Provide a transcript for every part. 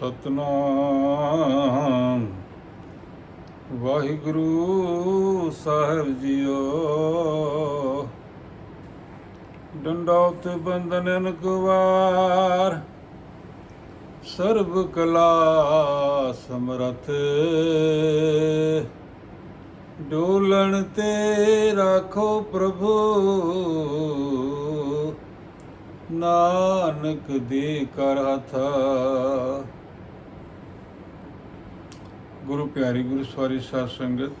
ਸਤਨਾਮ। ਵਾਹਿਗੁਰੂ ਸਾਹਿਬ ਜੀਓ। ਡੰਡੌਤ ਬੰਦਨਨ ਕੁਵਾਰ ਸਰਬ ਕਲਾ ਸਮਰਥ। ਡੋਲਣ ਤੇ ਰਾਖੋ ਪ੍ਰਭੂ। ਨਾਨਕ ਦੇ ਕਰ ਹੱਥ। ਗੁਰੂ ਪਿਆਰੀ ਗੁਰੂ ਸਵਾਰੀ ਸਾਧ ਸੰਗਤ,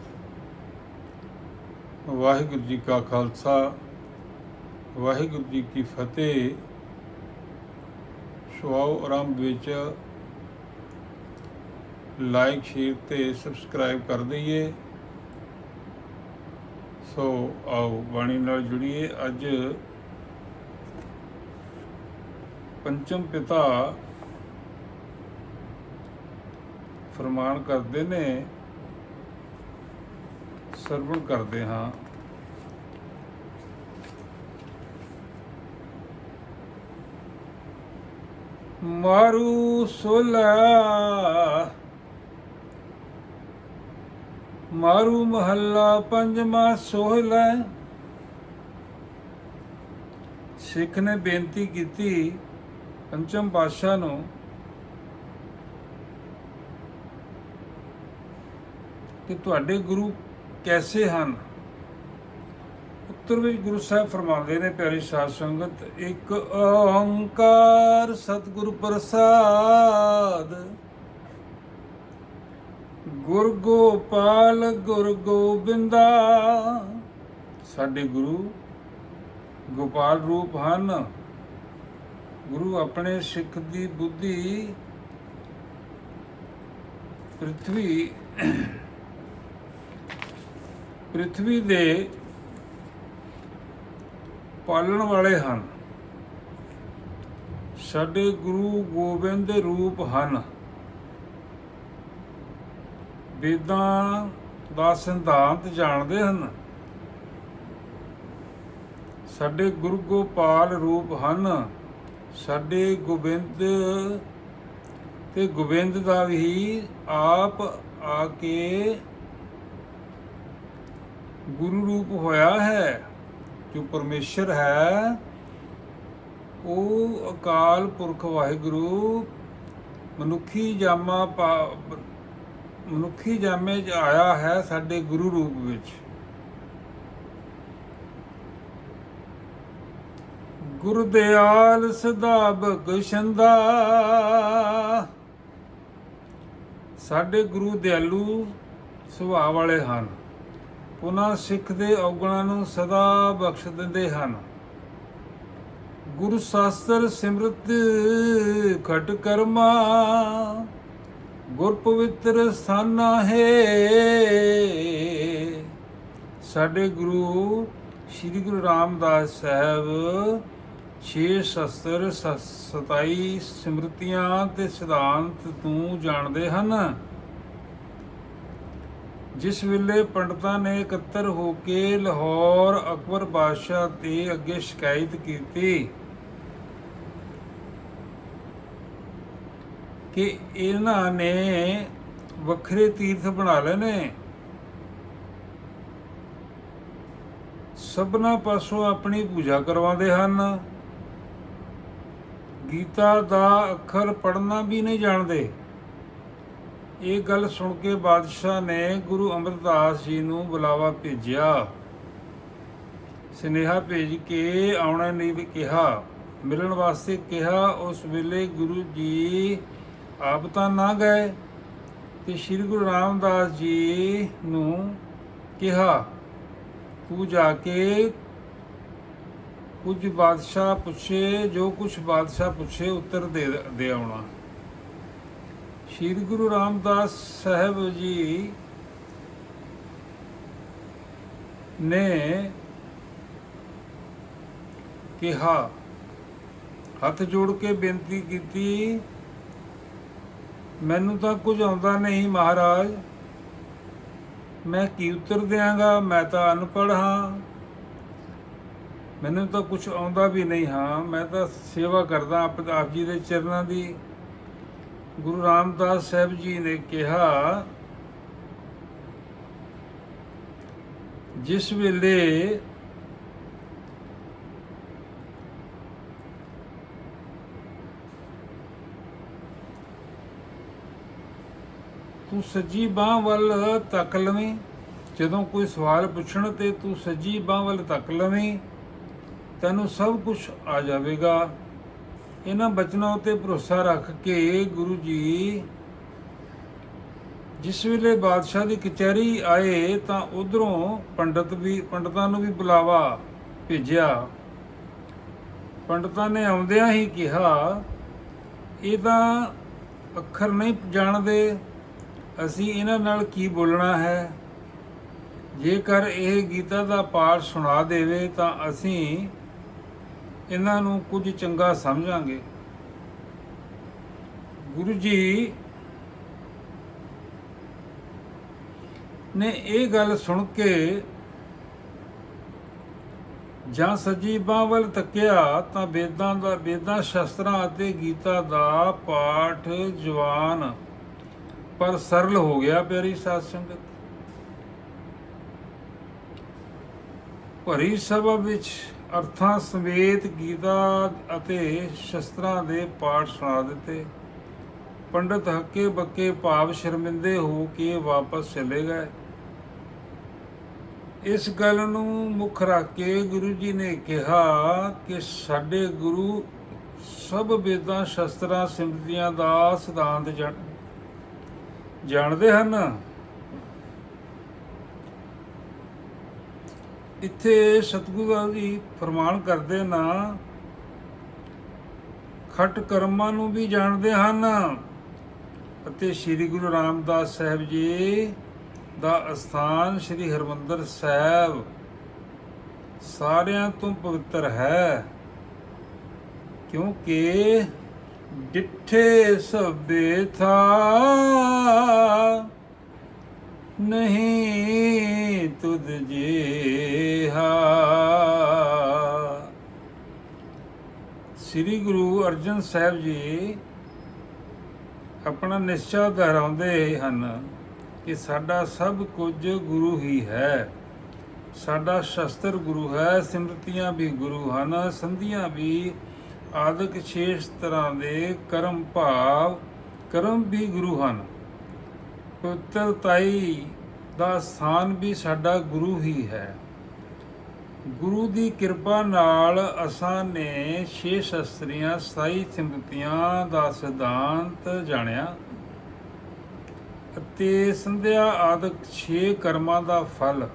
ਵਾਹਿਗੁਰੂ ਜੀ ਕਾ ਖਾਲਸਾ, ਵਾਹਿਗੁਰੂ ਜੀ ਕੀ ਫਤਿਹ। ਸਵਾਉ ਆਰੰਭ ਵਿੱਚ ਲਾਈਕ ਸ਼ੇਅਰ ਤੇ ਸਬਸਕ੍ਰਾਈਬ ਕਰ ਦਈਏ। ਸੋ ਆਓ ਬਾਣੀ ਨਾਲ ਜੁੜੀਏ। ਅੱਜ ਪੰਚਮ ਪਿਤਾ ਫਰਮਾਨ ਕਰਦੇ ਨੇ, ਸਰਵਣ ਕਰਦੇ ਹਾਂ। ਮਾਰੂ ਸੋਲਾ, ਮਾਰੂ ਮਹੱਲਾ ਪੰਜਵਾਂ ਸੋਹਲਾ ਸਿੱਖ ਨੇ ਬੇਨਤੀ ਕੀਤੀ ਪੰਚਮ ਪਾਤਸ਼ਾਹ ਨੂੰ ਕਿ ਤੁਹਾਡੇ ਗੁਰੂ ਕੈਸੇ ਹਨ? ਉੱਤਰ ਵਿੱਚ ਗੁਰੂ ਸਾਹਿਬ ਫਰਮਾਉਂਦੇ ਨੇ, ਪਿਆਰੀ ਸਾਧ ਸੰਗਤ, ਇੱਕ ਓੰਕਾਰ ਸਤਿਗੁਰ ਪ੍ਰਸਾਦ, ਗੁਰ ਗੋਪਾਲ ਗੁਰ ਗੋਬਿੰਦਾ। ਸਾਡੇ ਗੁਰੂ ਗੋਪਾਲ ਰੂਪ ਹਨ। ਗੁਰੂ ਆਪਣੇ ਸਿੱਖ ਦੀ ਬੁੱਧੀ ਪ੍ਰithvi ਪ੍ਰithvi ਦੇ ਪਾਲਣ ਵਾਲੇ ਹਨ। ਸਾਡੇ ਗੁਰੂ ਗੋਬਿੰਦ ਰੂਪ ਹਨ। ਵੇਦਾਂ ਦਾ ਸਿਧਾਂਤ ਜਾਣਦੇ ਹਨ। ਸਾਡੇ ਗੁਰੂ ਗੋਪਾਲ ਰੂਪ ਹਨ। ਸਾਡੇ ਗੋਬਿੰਦ ਤੇ ਗੋਬਿੰਦ ਦਾ ਵੀ ਆਪ ਆ ਕੇ ਗੁਰੂ ਰੂਪ ਹੋਇਆ ਹੈ ਜੋ ਪਰਮੇਸ਼ਰ ਹੈ, ਉਹ ਅਕਾਲ ਪੁਰਖ ਵਾਹਿਗੁਰੂ ਮਨੁੱਖੀ ਜਾਮਾ ਪਾ- ਮਨੁੱਖੀ ਜਾਮੇ 'ਚ ਆਇਆ ਹੈ ਸਾਡੇ ਗੁਰੂ ਰੂਪ ਵਿੱਚ। ਗੁਰਦਿਆਲ ਸਦਾ ਬਖਸ਼ੰਦਾ ਸਾਡੇ ਗੁਰੂ ਦਿਆਲੂ ਸੁਭਾਅ ਵਾਲੇ ਹਨ। ਉਹਨਾਂ ਸਿੱਖ ਦੇ ਔਗਣਾਂ ਨੂੰ ਸਦਾ ਬਖਸ਼ ਦਿੰਦੇ ਹਨ। ਗੁਰੂ ਸ਼ਾਸਤਰ ਸਿਮਰਤ ਖਟ ਕਰਮਾ, ਗੁਰ ਪਵਿੱਤਰ ਸਥਾਨਾ ਹੈ। ਸਾਡੇ ਗੁਰੂ ਸ੍ਰੀ ਗੁਰੂ ਰਾਮਦਾਸ ਸਾਹਿਬ ਛੇ ਸ਼ਸਤਰ 27 ਸਿਮਰਤੀਆਂ ਤੇ ਸਿਧਾਂਤ ਤੂੰ ਜਾਣਦੇ ਹਨ। ਜਿਸ ਵੇਲੇ ਪੰਡਤਾਂ ਨੇ ਇਕੱਤਰ ਹੋ ਕੇ ਲਾਹੌਰ ਅਕਬਰ ਬਾਦਸ਼ਾਹ ਦੇ ਅੱਗੇ ਸ਼ਿਕਾਇਤ ਕੀਤੀ ਕਿ ਇਹਨਾਂ ਨੇ ਵੱਖਰੇ ਤੀਰਥ ਬਣਾ ਲਏ ਨੇ। ਸਭਨਾ ਪਾਸੋਂ ਆਪਣੀ ਪੂਜਾ ਕਰਵਾਉਂਦੇ ਹਨ। ਗੀਤਾ ਦਾ ਅੱਖਰ ਪੜ੍ਹਨਾ ਵੀ ਨਹੀਂ ਜਾਣਦੇ। ਇਹ ਗੱਲ ਸੁਣ ਕੇ ਬਾਦਸ਼ਾਹ ਨੇ ਗੁਰੂ ਅਮਰਦਾਸ ਜੀ ਨੂੰ ਬੁਲਾਵਾ ਭੇਜਿਆ। ਸਨੇਹਾ ਭੇਜ ਕੇ ਆਉਣਾ ਨਹੀਂ ਵੀ ਕਿਹਾ। ਮਿਲਣ ਵਾਸਤੇ ਕਿਹਾ, ਉਸ ਵੇਲੇ ਗੁਰੂ ਜੀ ਆਪ ਤਾਂ ਨਾ ਗਏ ਤੇ ਸ੍ਰੀ ਗੁਰੂ ਰਾਮਦਾਸ ਜੀ ਨੂੰ ਕਿਹਾ, ਤੂੰ ਜਾ ਕੇ ਕੁਝ ਬਾਦਸ਼ਾਹ ਪੁੱਛੇ, ਜੋ ਕੁਝ ਬਾਦਸ਼ਾਹ ਪੁੱਛੇ, ਉੱਤਰ ਦੇ ਦੇ ਆਉਣਾ। ਸ਼੍ਰੀ ਗੁਰੂ ਰਾਮਦਾਸ ਸਾਹਿਬ ਜੀ ਨੇ ਕਿਹਾ, ਹੱਥ ਜੋੜ ਕੇ ਬੇਨਤੀ ਕੀਤੀ, ਮੈਨੂੰ ਤਾਂ ਕੁਝ ਆਉਂਦਾ ਨਹੀਂ ਮਹਾਰਾਜ। ਮੈਂ ਕੀ ਉੱਤਰ ਦਿਆਂਗਾ? ਮੈਂ ਤਾਂ ਅਨਪੜ੍ਹ ਹਾਂ। ਮੈਨੂੰ ਤਾਂ ਕੁਝ ਆਉਂਦਾ ਵੀ ਨਹੀਂ ਹਾਂ। ਮੈਂ ਤਾਂ ਸੇਵਾ ਕਰਦਾ ਆਪ ਆਪ ਜੀ ਦੇ ਚਰਨਾਂ ਦੀ। ਗੁਰੂ ਰਾਮਦਾਸ ਸਾਹਿਬ ਜੀ ਨੇ ਕਿਹਾ, ਜਿਸ ਵੇਲੇ ਤੂੰ ਸੱਜੀ ਬਾਹ ਵੱਲ ਤੱਕ ਲਵੇਂ, ਜਦੋਂ ਕੋਈ ਸਵਾਲ ਪੁੱਛਣ ਤੇ ਤੂੰ ਸੱਜੀ ਬਾਹ ਵੱਲ ਤੱਕ ਲਵੇਂ, ਤੈਨੂੰ ਸਭ ਕੁਝ ਆ ਜਾਵੇਗਾ। ਇਹਨਾਂ ਬਚਨਾਂ ਉਤੇ ਭਰੋਸਾ ਰੱਖ ਕੇ ਗੁਰੂ ਜੀ ਜਿਸ ਵੇਲੇ ਬਾਦਸ਼ਾਹ ਦੀ ਕਚਹਿਰੀ ਆਏ ਤਾਂ ਉਧਰੋਂ ਪੰਡਤ ਵੀ, ਪੰਡਤਾਂ ਨੂੰ ਵੀ ਬੁਲਾਵਾ ਭੇਜਿਆ। ਪੰਡਤਾਂ ਨੇ ਆਉਂਦਿਆਂ ਹੀ ਕਿਹਾ, ਇਹ ਤਾਂ ਅੱਖਰ ਨਹੀਂ ਜਾਣਦੇ, ਅਸੀਂ ਇਹਨਾਂ ਨਾਲ ਕੀ ਬੋਲਣਾ ਹੈ? ਜੇਕਰ ਇਹ ਗੀਤਾ ਦਾ ਪਾਠ ਸੁਣਾ ਦੇਵੇ ਤਾਂ ਅਸੀਂ ਇਹਨਾਂ ਨੂੰ ਕੁਝ ਚੰਗਾ ਸਮਝਾਂਗੇ। ਗੁਰੂ ਜੀ ਨੇ ਇਹ ਗੱਲ ਸੁਣ ਕੇ ਜਾਂ ਸੱਜੀ ਬਾਂਹ ਵੱਲ ਤੱਕਿਆ ਤਾਂ ਵੇਦਾਂ ਦਾ, ਵੇਦਾਂ ਸ਼ਸਤਰਾਂ ਅਤੇ ਗੀਤਾ ਦਾ ਪਾਠ ਜਵਾਨ ਪਰ ਸਰਲ ਹੋ ਗਿਆ ਪਿਆਰੀ ਸਾਧ ਸੰਗਤ। ਭਰੀ ਸਭਾ ਵਿੱਚ ਅਰਥਾਂ ਸਮੇਤ ਗੀਤਾ ਅਤੇ ਸ਼ਸਤਰਾਂ ਦੇ ਪਾਠ ਸੁਣਾ ਦਿੱਤੇ। ਪੰਡਤ ਹੱਕੇ ਬੱਕੇ ਭਾਵ ਸ਼ਰਮਿੰਦੇ ਹੋ ਕੇ ਵਾਪਸ ਚਲੇ ਗਏ। ਇਸ ਗੱਲ ਨੂੰ ਮੁੱਖ ਰੱਖ ਕੇ ਗੁਰੂ ਜੀ ਨੇ ਕਿਹਾ ਕਿ ਸਾਡੇ ਗੁਰੂ ਸਭ ਵੇਦਾਂ, ਸ਼ਸਤਰਾਂ, ਸਿਮਰਤੀਆਂ ਦਾ ਸਿਧਾਂਤ ਜਾਣ- ਜਾਣਦੇ ਹਨ। ਇੱਥੇ ਸਤਿਗੁਰੂ ਜੀ ਫਰਮਾਨ ਕਰਦੇ ਨਾ, ਖਟ ਕਰਮਾਂ ਨੂੰ ਵੀ ਜਾਣਦੇ ਹਨ। ਅਤੇ ਸ੍ਰੀ ਗੁਰੂ ਰਾਮਦਾਸ ਸਾਹਿਬ ਜੀ ਦਾ ਅਸਥਾਨ ਸ੍ਰੀ ਹਰਮੰਦਰ ਸਾਹਿਬ ਸਾਰਿਆਂ ਤੋਂ ਪਵਿੱਤਰ ਹੈ। ਕਿਉਂਕਿ ਡਿੱਠੇ ਸਭੇ ਥਾ ਨਹੀਂ ਤੁਧ ਜੇਹਾ। ਸ੍ਰੀ ਗੁਰੂ ਅਰਜਨ ਸਾਹਿਬ ਜੀ ਆਪਣਾ ਨਿਸ਼ਚਾ ਦੁਹਰਾਉਂਦੇ ਹਨ ਕਿ ਸਾਡਾ ਸਭ ਕੁਝ ਗੁਰੂ ਹੀ ਹੈ। ਸਾਡਾ ਸ਼ਸਤਰ ਗੁਰੂ ਹੈ, ਸਿਮਰਤੀਆਂ ਵੀ ਗੁਰੂ ਹਨ, ਸੰਧੀਆਂ ਵੀ ਆਦਿਕ ਛੇਸ਼ ਤਰ੍ਹਾਂ ਦੇ ਕਰਮ ਭਾਵ, ਕਰਮ ਵੀ ਗੁਰੂ ਹਨ। ਪਵਿੱਤਰਤਾਈ ਦਾ ਸਥਾਨ ਵੀ ਸਾਡਾ ਗੁਰੂ ਹੀ ਹੈ। ਗੁਰੂ ਦੀ ਕਿਰਪਾ ਨਾਲ ਅਸਾਂ ਨੇ ਛੇ ਸ਼ਸਤਰੀਆਂ ਸਾਈ ਸਿਮਰਤੀਆਂ ਦਾ ਸਿਧਾਂਤ ਜਾਣਿਆ ਅਤੇ ਸੰਧਿਆ ਆਦਿਕ ਛੇ ਕਰਮਾਂ ਦਾ ਫਲ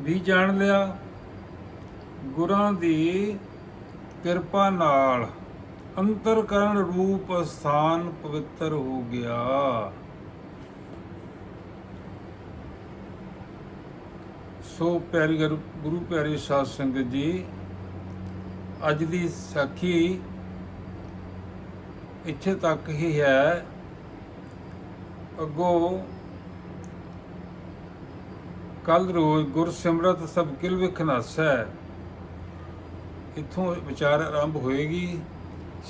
ਵੀ ਜਾਣ ਲਿਆ। ਗੁਰਾਂ ਦੀ ਕਿਰਪਾ ਨਾਲ ਅੰਤਰ ਕਰਨ ਰੂਪ ਸਥਾਨ ਪਵਿੱਤਰ ਹੋ ਗਿਆ। ਸੋ ਪਿਆਰੀ ਗੁਰੂ ਗੁਰੂ ਪਿਆਰੀ ਸਾਧ ਸੰਗਤ ਜੀ, ਅੱਜ ਦੀ ਸਾਖੀ ਇੱਥੇ ਤੱਕ ਹੀ ਹੈ। ਅੱਗੋਂ ਕੱਲ ਰੋਜ਼ ਗੁਰ ਸਿਮਰਤ ਸਭ ਕਿਲ ਵਿਖਨਾਸੈ ਇੱਥੋਂ ਵਿਚਾਰ ਆਰੰਭ ਹੋਏਗੀ।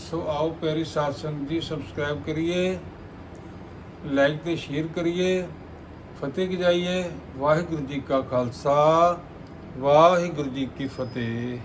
ਸੋ ਆਓ ਪਿਆਰੀ ਸਾਧ ਸੰਗਤ ਜੀ ਸਬਸਕ੍ਰਾਈਬ ਕਰੀਏ ਲਾਈਕ ਤੇ ਸ਼ੇਅਰ ਕਰੀਏ। ਫਤਿਹ ਕੀ ਜਾਈਏ? ਵਾਹਿਗੁਰੂ ਜੀ ਕਾ ਖਾਲਸਾ ਵਾਹਿਗੁਰੂ ਜੀ ਕੀ ਫਤਿਹ।